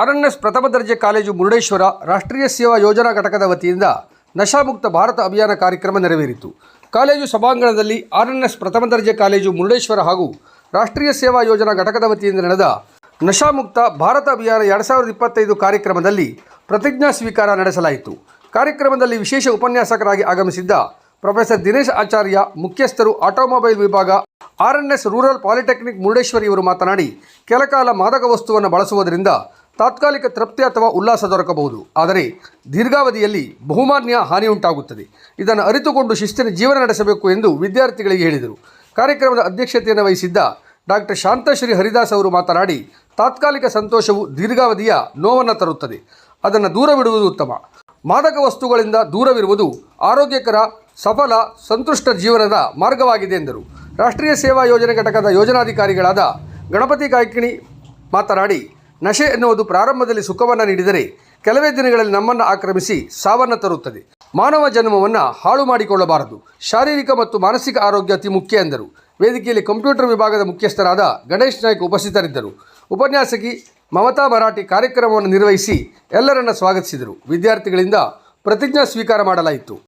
RNS ಪ್ರಥಮ ದರ್ಜೆ college Murudeshwar ರಾಷ್ಟ್ರೀಯ ಸೇವಾ ಯೋಜನಾ ಘಟಕದ ವತಿಯಿಂದ ನಶಾಮುಕ್ತ ಭಾರತ ಅಭಿಯಾನ ಕಾರ್ಯಕ್ರಮ ನೆರವೇರಿತು. ಕಾಲೇಜು ಸಭಾಂಗಣದಲ್ಲಿ ಆರ್ಎನ್ಎಸ್ ಪ್ರಥಮ ದರ್ಜೆ ಕಾಲೇಜು ಮುರುಡೇಶ್ವರ ಹಾಗೂ ರಾಷ್ಟ್ರೀಯ ಸೇವಾ ಯೋಜನಾ ಘಟಕದ ವತಿಯಿಂದ ನಡೆದ ನಶಾಮುಕ್ತ ಭಾರತ ಅಭಿಯಾನ ಎರಡು ಸಾವಿರದ ಇಪ್ಪತ್ತೈದು ಕಾರ್ಯಕ್ರಮದಲ್ಲಿ ಪ್ರತಿಜ್ಞಾ ಸ್ವೀಕಾರ ನಡೆಸಲಾಯಿತು. ಕಾರ್ಯಕ್ರಮದಲ್ಲಿ ವಿಶೇಷ ಉಪನ್ಯಾಸಕರಾಗಿ ಆಗಮಿಸಿದ್ದ ಪ್ರೊಫೆಸರ್ ದಿನೇಶ್ ಆಚಾರ್ಯ, ಮುಖ್ಯಸ್ಥರು ಆಟೋಮೊಬೈಲ್ ವಿಭಾಗ ಆರ್ಎನ್ಎಸ್ ರೂರಲ್ ಪಾಲಿಟೆಕ್ನಿಕ್ ಮುರುಡೇಶ್ವರಿ ಇವರು ಮಾತನಾಡಿ ಕೆಲಕಾಲ ಮಾದಕ ವಸ್ತುವನ್ನು ಬಳಸುವುದರಿಂದ ತಾತ್ಕಾಲಿಕ ತೃಪ್ತಿ ಅಥವಾ ಉಲ್ಲಾಸ ದೊರಕಬಹುದು. ಆದರೆ ದೀರ್ಘಾವಧಿಯಲ್ಲಿ ಬಹುಮಾನ್ಯ ಹಾನಿ ಉಂಟಾಗುತ್ತದೆ ಇದನ್ನು ಅರಿತುಕೊಂಡು ಶಿಸ್ತಿನ ಜೀವನ ನಡೆಸಬೇಕು ಎಂದು ವಿದ್ಯಾರ್ಥಿಗಳಿಗೆ ಹೇಳಿದರು. ಕಾರ್ಯಕ್ರಮದ ಅಧ್ಯಕ್ಷತೆಯನ್ನು ವಹಿಸಿದ್ದ ಡಾಕ್ಟರ್ ಶಾಂತಶ್ರೀ ಹರಿದಾಸ್ ಅವರು ಮಾತನಾಡಿ, ತಾತ್ಕಾಲಿಕ ಸಂತೋಷವು ದೀರ್ಘಾವಧಿಯ ನೋವನ್ನು ತರುತ್ತದೆ. ಅದನ್ನು ದೂರವಿಡುವುದು ಉತ್ತಮ. ಮಾದಕ ವಸ್ತುಗಳಿಂದ ದೂರವಿರುವುದು ಆರೋಗ್ಯಕರ, ಸಫಲ, ಸಂತುಷ್ಟ ಜೀವನದ ಮಾರ್ಗವಾಗಿದೆ ಎಂದರು. ರಾಷ್ಟ್ರೀಯ ಸೇವಾ ಯೋಜನೆ ಘಟಕದ ಯೋಜನಾಧಿಕಾರಿಗಳಾದ ಗಣಪತಿ ಕಾಯ್ಕಿಣಿ ಮಾತನಾಡಿ ನಶೆ ಎನ್ನುವುದು ಪ್ರಾರಂಭದಲ್ಲಿ ಸುಖವನ್ನು ನೀಡಿದರೆ ಕೆಲವೇ ದಿನಗಳಲ್ಲಿ ನಮ್ಮನ್ನು ಆಕ್ರಮಿಸಿ ಸಾವನ್ನು ತರುತ್ತದೆ. ಮಾನವ ಜನ್ಮವನ್ನು ಹಾಳು ಮಾಡಿಕೊಳ್ಳಬಾರದು. ಶಾರೀರಿಕ ಮತ್ತು ಮಾನಸಿಕ ಆರೋಗ್ಯ ಅತಿ ಮುಖ್ಯ ಎಂದರು. ವೇದಿಕೆಯಲ್ಲಿ ಕಂಪ್ಯೂಟರ್ ವಿಭಾಗದ ಮುಖ್ಯಸ್ಥರಾದ ಗಣೇಶ್ ನಾಯ್ಕ್ ಉಪಸ್ಥಿತರಿದ್ದರು. ಉಪನ್ಯಾಸಕಿ ಮಮತಾ ಮರಾಠಿ ಕಾರ್ಯಕ್ರಮವನ್ನು ನಿರ್ವಹಿಸಿ ಎಲ್ಲರನ್ನ ಸ್ವಾಗತಿಸಿದರು. ವಿದ್ಯಾರ್ಥಿಗಳಿಂದ ಪ್ರತಿಜ್ಞಾ ಸ್ವೀಕಾರ ಮಾಡಲಾಯಿತು.